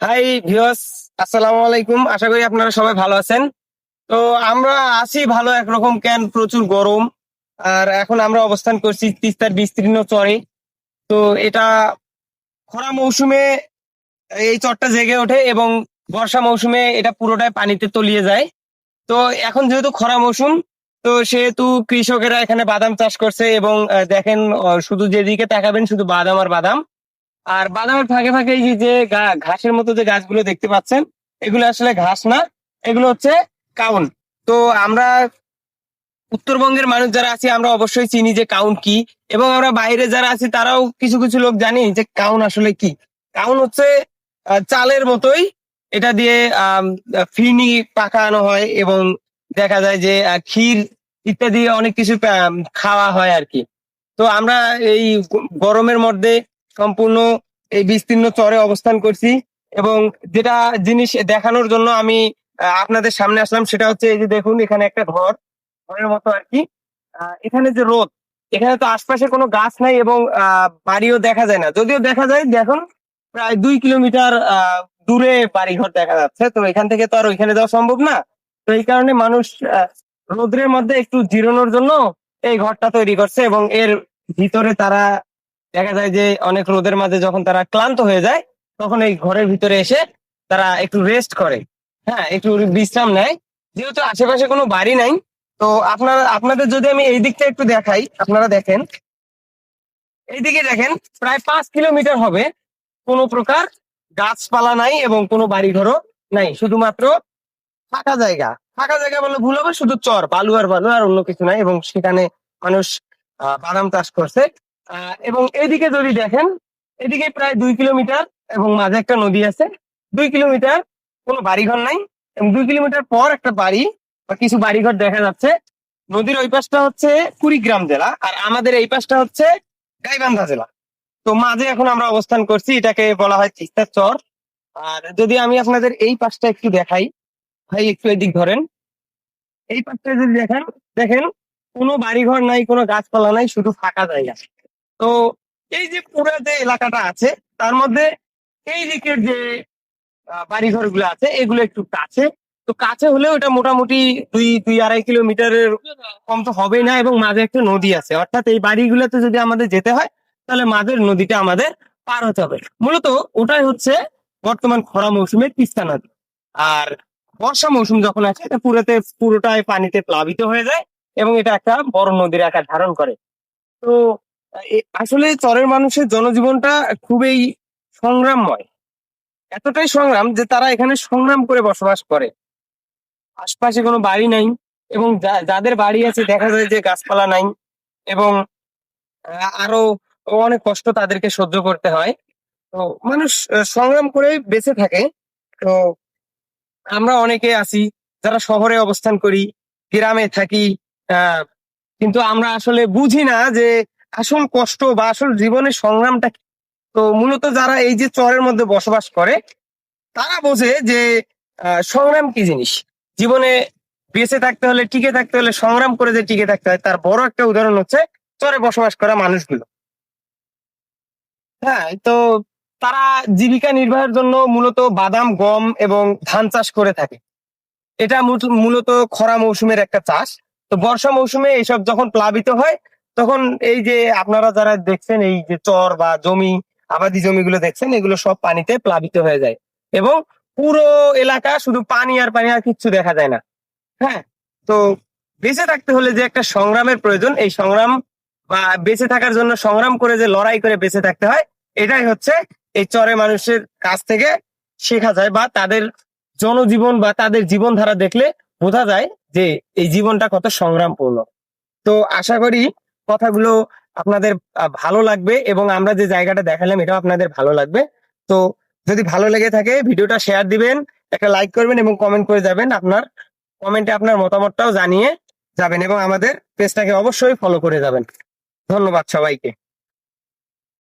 Hi viewers আসসালামু আলাইকুম আশা করি আপনারা সবাই ভালো আছেন তো আমরা আছি ভালো একরকম কেন প্রচুর গরম আর এখন আমরা অবস্থান করছি তিস্তার বিস্তীর্ণ চরে তো এটা খরা মৌসুমে এই চরটা জেগে ওঠে এবং বর্ষা মৌসুমে এটা পুরোটাই পানিতে তলিয়ে যায় তো এখন যেহেতু খরা মৌসুম তো সেহেতু কৃষকেরা এখানে বাদাম চাষ করছে এবং দেখেন শুধু যেদিকে তাকাবেন শুধু বাদাম আর বাদাম আর বাদামের ফাঁকে ফাঁকে এই যে ঘাসের মতো যে গাছগুলো দেখতে পাচ্ছেন, এগুলো আসলে ঘাস না, এগুলো হচ্ছে কাউন। তো আমরা উত্তরবঙ্গের মানুষ যারা আছি, আমরা অবশ্যই চিনি যে কাউন কি, এবং আমরা বাইরে যারা আছি, তারাও কিছু কিছু লোক জানি যে কাউন আসলে কি। কাউন হচ্ছে চালের মতোই, এটা দিয়ে ফিরনি পাকানো হয় এবং দেখা যায় যে ক্ষীর ইত্যাদি অনেক কিছু খাওয়া হয় আর কি। তো আমরা এই গরমের মধ্যে সম্পূর্ণ এই বিস্তীর্ণ চরে অবস্থান করছি এবং যেটা জিনিস দেখানোর জন্য আমি আপনাদের সামনে আসলাম সেটা হচ্ছে এই যে দেখুন, এখানে একটা ঘর, ঘরের মতো আর কি। এখানে যে রোদ, এখানে তো আশপাশে কোনো গাছ নাই এবং বাড়িও দেখা যায় না। যদিও দেখা যায়, দেখুন, প্রায় দুই কিলোমিটার দূরে বাড়িঘর দেখা যাচ্ছে। তো এখান থেকে তো আর ওইখানে যাওয়া সম্ভব না। তো এই কারণে মানুষ রোদ্রের মধ্যে একটু জিরোনোর জন্য এই ঘরটা তৈরি করছে এবং এর ভিতরে তারা দেখা যায় যে অনেক রোদের মাঝে যখন তারা ক্লান্ত হয়ে যায়, তখন এই ঘরের ভিতরে এসে তারা একটু রেস্ট করে। হ্যাঁ একটু বিশ্রাম নেয়। যেহেতু আশেপাশে কোনো বাড়ি নাই, তো আপনারা, আপনাদের যদি আমি এই দিকটা একটু দেখাই, আপনারা দেখেন। এইদিকে দেখেন, প্রায় পাঁচ কিলোমিটার হবে। কোনো প্রকার গাছপালা নাই এবং কোনো বাড়িঘরও নাই। শুধুমাত্র ফাঁকা জায়গা। ফাঁকা জায়গা বলে ভুল হবে, শুধু চর, বালু আর বালু আর অন্য কিছু নাই এবং সেখানে মানুষ বাদাম চাষ করছে। এবং এদিকে যদি দেখেন, এদিকে প্রায় দুই কিলোমিটার এবং মাঝে একটা নদী আছে। দুই কিলোমিটার কোনো বাড়িঘর নাই এবং দুই কিলোমিটার পর একটা বাড়ি বা কিছু বাড়িঘর দেখা যাচ্ছে। নদীর ওই পাশটা হচ্ছে কুড়িগ্রাম জেলা আর আমাদের এই পাশটা হচ্ছে গাইবান্ধা জেলা। তো মাঝে এখন আমরা অবস্থান করছি, এটাকে বলা হয় তিস্তার চর। আর যদি আমি আপনাদের এই পাশটা একটু দেখাই, ভাই, একটু এদিক ধরেন। এই পাশটা যদি দেখেন দেখেন কোনো বাড়িঘর নাই, কোনো গাছপালা নাই, শুধু ফাঁকা জায়গা। তো এই যে পুরো যে এলাকাটা আছে, তার মধ্যে এই দিকের যে বাড়িঘরগুলো আছে, এগুলো একটু কাছে। তো কাছে হলেও এটা মোটামুটি দুই দুই আড়াই কিলোমিটারের কম তো হবেই না এবং মাঝে একটা নদী আছে। অর্থাৎ এই বাড়িগুলোতে যদি আমাদের যেতে হয়, তাহলে মাঝের নদীটা আমাদের পার হতে হবে। মূলত ওটাই হচ্ছে বর্তমান খরা মৌসুমে তিস্তা নদী। আর বর্ষা মৌসুম যখন আছে এটা পুরোতে, পুরোটাই পানিতে প্লাবিত হয়ে যায় এবং এটা একটা বড় নদীর আকার ধারণ করে। তো আসলে চরের মানুষের জনজীবনটা খুবই সংগ্রামময়। এতটাই সংগ্রাম যে তারা এখানে সংগ্রাম করে বসবাস করে। আশপাশে কোনো বাড়ি নাই এবং যাদের বাড়ি আছে দেখা যায় যে গাছপালা নাই এবং আরও অনেক কষ্ট তাদেরকে সহ্য করতে হয়। তো মানুষ সংগ্রাম করে বেঁচে থাকে। তো আমরা অনেকে আছি যারা শহরে অবস্থান করি, গ্রামে থাকি কিন্তু আমরা আসলে বুঝি না যে আসল কষ্ট বা আসল জীবনের সংগ্রামটা তো মূলত যারা এই যে চরের মধ্যে বসবাস করে, তারা বোঝে যে সংগ্রাম কি জিনিস? জীবনে বেঁচে থাকতে হলে, টিকে থাকতে হলে, সংগ্রাম করে যে টিকে থাকতে হয়, তার বড় একটা উদাহরণ হচ্ছে চরে বসবাস করা মানুষগুলো। হ্যাঁ তো তারা জীবিকা নির্বাহের জন্য মূলত বাদাম, গম এবং ধান চাষ করে থাকে। এটা মূলত খরা মৌসুমের একটা চাষ। তো বর্ষা মৌসুমে এইসব যখন প্লাবিত হয় তখন এই যে আপনারা যারা দেখছেন এই যে চর বা জমি, আবাদি জমিগুলো দেখছেন, এগুলো সব পানিতে প্লাবিত হয়ে যায়। এবং পুরো এলাকা শুধু পানি আর পানি আর কিচ্ছু দেখা যায় না। হ্যাঁ? তো বেঁচে থাকতে হলে যে একটা সংগ্রামের প্রয়োজন, এই সংগ্রাম বা বেঁচে থাকার জন্য সংগ্রাম করে যে লড়াই করে বেঁচে থাকতে হয়, এটাই হচ্ছে এই চরে মানুষের কাছ থেকে শেখা যায় বা তাদের জনজীবন বা তাদের জীবনধারা দেখলে বোঝা যায় যে এই জীবনটা কত সংগ্রামপূর্ণ। তো আশা করি কথাগুলো আপনাদের ভালো লাগবে এবং আমরা যে জায়গাটা দেখালাম এটাও আপনাদের ভালো লাগবে। তো যদি ভালো লেগে থাকে ভিডিওটা শেয়ার দিবেন, একটা লাইক করবেন এবং কমেন্ট করে যাবেন আপনার কমেন্টে আপনার মতামতটাও জানিয়ে যাবেন এবং আমাদের পেজটাকে অবশ্যই ফলো করে যাবেন। ধন্যবাদ সবাইকে।